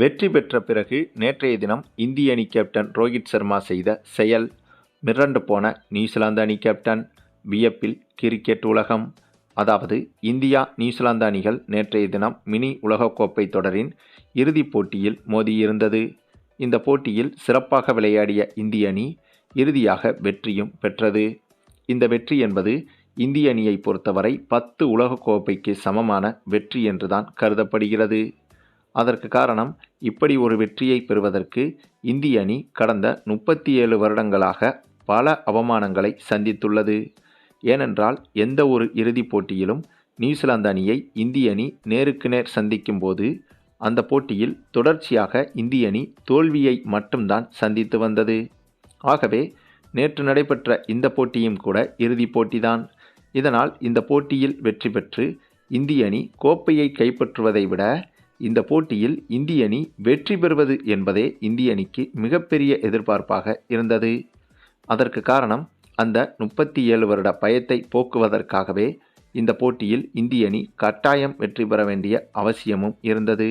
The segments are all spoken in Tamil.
வெற்றி பெற்ற பிறகு நேற்றைய தினம் இந்திய அணி கேப்டன் ரோஹித் சர்மா செய்த செயல் மிரண்டு போன நியூசிலாந்து அணி கேப்டன் வியப்பில் கிரிக்கெட் உலகம். அதாவது இந்தியா நியூசிலாந்து அணிகள் நேற்றைய தினம் மினி உலகக்கோப்பை தொடரின் இறுதிப் போட்டியில் மோதியிருந்தது. இந்த போட்டியில் சிறப்பாக விளையாடிய இந்திய அணி இறுதியாக வெற்றியும் பெற்றது. இந்த வெற்றி என்பது இந்திய அணியை பொறுத்தவரை பத்து உலகக்கோப்பைக்கு சமமான வெற்றி என்றுதான் கருதப்படுகிறது. அதற்கு காரணம் இப்படி ஒரு வெற்றியை பெறுவதற்கு இந்திய அணி கடந்த முப்பத்தி ஏழு வருடங்களாக பல அவமானங்களை சந்தித்துள்ளது. ஏனென்றால் எந்த ஒரு இறுதிப் போட்டியிலும் நியூசிலாந்து அணியை இந்திய அணி நேருக்கு நேர் சந்திக்கும் போது அந்த போட்டியில் தொடர்ச்சியாக இந்திய அணி தோல்வியை மட்டும்தான் சந்தித்து வந்தது. ஆகவே நேற்று நடைபெற்ற இந்த போட்டியும் கூட இறுதிப் போட்டிதான். இதனால் இந்த போட்டியில் வெற்றி பெற்று இந்திய அணி கோப்பையை கைப்பற்றுவதை விட இந்த போட்டியில் இந்திய அணி வெற்றி பெறுவது என்பதே இந்திய அணிக்கு மிகப்பெரிய எதிர்பார்ப்பாக இருந்தது. அதற்கு காரணம் அந்த முப்பத்தி ஏழு வருட பயத்தை போக்குவதற்காகவே இந்த போட்டியில் இந்திய அணி கட்டாயம் வெற்றி பெற வேண்டிய அவசியமும் இருந்தது.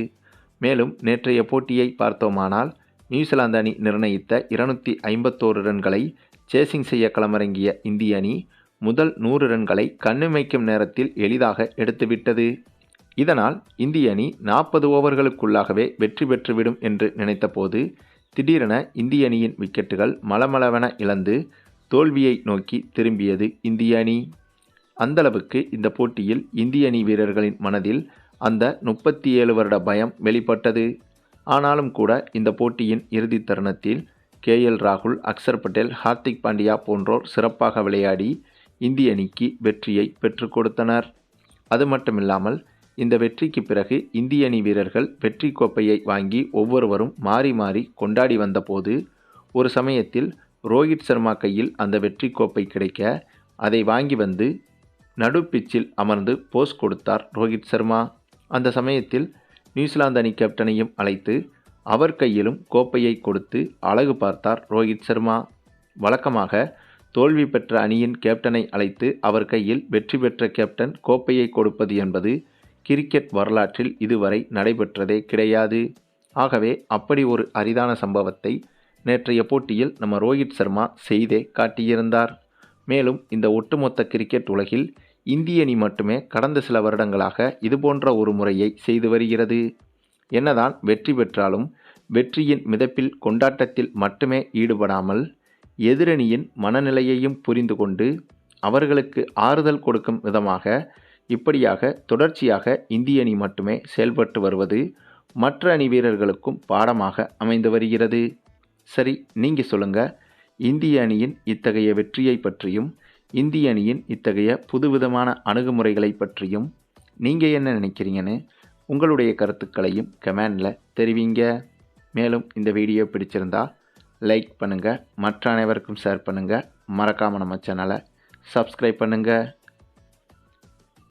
மேலும் நேற்றைய போட்டியை பார்த்தோமானால் நியூசிலாந்து அணி நிர்ணயித்த இருநூற்றி ஐம்பத்தோரு ரன்களை சேசிங் செய்ய களமிறங்கிய இந்திய அணி முதல் நூறு ரன்களை கண்ணுமைக்கும் நேரத்தில் எளிதாக எடுத்துவிட்டது. இதனால் இந்திய அணி நாற்பது ஓவர்களுக்குள்ளாகவே வெற்றி பெற்றுவிடும் என்று நினைத்தபோது திடீரென இந்திய அணியின் விக்கெட்டுகள் மளமளவென இழந்து தோல்வியை நோக்கி திரும்பியது இந்திய அணி. அந்தளவுக்கு இந்த போட்டியில் இந்திய அணி வீரர்களின் மனதில் அந்த முப்பத்தி ஏழு வருட பயம் வெளிப்பட்டது. ஆனாலும் கூட இந்த போட்டியின் இறுதி தருணத்தில் கே எல் ராகுல் அக்சர் பட்டேல் ஹார்திக் பாண்டியா போன்றோர் சிறப்பாக விளையாடி இந்திய அணிக்கு வெற்றியை பெற்றுக் கொடுத்தனர். அது மட்டுமில்லாமல் இந்த வெற்றிக்கு பிறகு இந்திய அணி வீரர்கள் வெற்றி கோப்பையை வாங்கி ஒவ்வொருவரும் மாறி மாறி கொண்டாடி வந்தபோது ஒரு சமயத்தில் ரோஹித் சர்மா கையில் அந்த வெற்றி கோப்பை கிடைக்க அதை வாங்கி வந்து நடுப்பிச்சில் அமர்ந்து போஸ் கொடுத்தார் ரோஹித் சர்மா. அந்த சமயத்தில் நியூசிலாந்து அணி கேப்டனையும் அழைத்து அவர் கையிலும் கோப்பையை கொடுத்து அழகு பார்த்தார் ரோஹித் சர்மா. வழக்கமாக தோல்வி பெற்ற அணியின் கேப்டனை அழைத்து அவர் கையில் வெற்றி பெற்ற கேப்டன் கோப்பையை கொடுப்பது என்பது கிரிக்கெட் வரலாற்றில் இதுவரை நடைபெற்றதே கிடையாது. ஆகவே அப்படி ஒரு அரிதான சம்பவத்தை நேற்றைய போட்டியில் நம்ம ரோஹித் சர்மா செய்தே காட்டியிருந்தார். மேலும் இந்த ஒட்டுமொத்த கிரிக்கெட் உலகில் இந்திய அணி மட்டுமே கடந்த சில வருடங்களாக இதுபோன்ற ஒரு முறையை செய்து வருகிறது. என்னதான் வெற்றி பெற்றாலும் வெற்றியின் மிதப்பில் கொண்டாட்டத்தில் மட்டுமே ஈடுபடாமல் எதிரணியின் மனநிலையையும் புரிந்து கொண்டு அவர்களுக்கு ஆறுதல் கொடுக்கும் விதமாக இப்படியாக தொடர்ச்சியாக இந்திய அணி மட்டுமே செயல்பட்டு வருவது மற்ற அணி வீரர்களுக்கும் பாடமாக அமைந்து வருகிறது. சரி நீங்கள் சொல்லுங்கள் இந்திய அணியின் இத்தகைய வெற்றியை பற்றியும் இந்திய அணியின் இத்தகைய புதுவிதமான அணுகுமுறைகளை பற்றியும் நீங்கள் என்ன நினைக்கிறீங்கன்னு உங்களுடைய கருத்துக்களையும் கமெண்டில் தெரிவிங்க. மேலும் இந்த வீடியோ பிடிச்சிருந்தா லைக் பண்ணுங்கள் மற்ற அனைவருக்கும் ஷேர் பண்ணுங்கள் மறக்காமல் நம்ம சேனலை சப்ஸ்கிரைப் பண்ணுங்கள்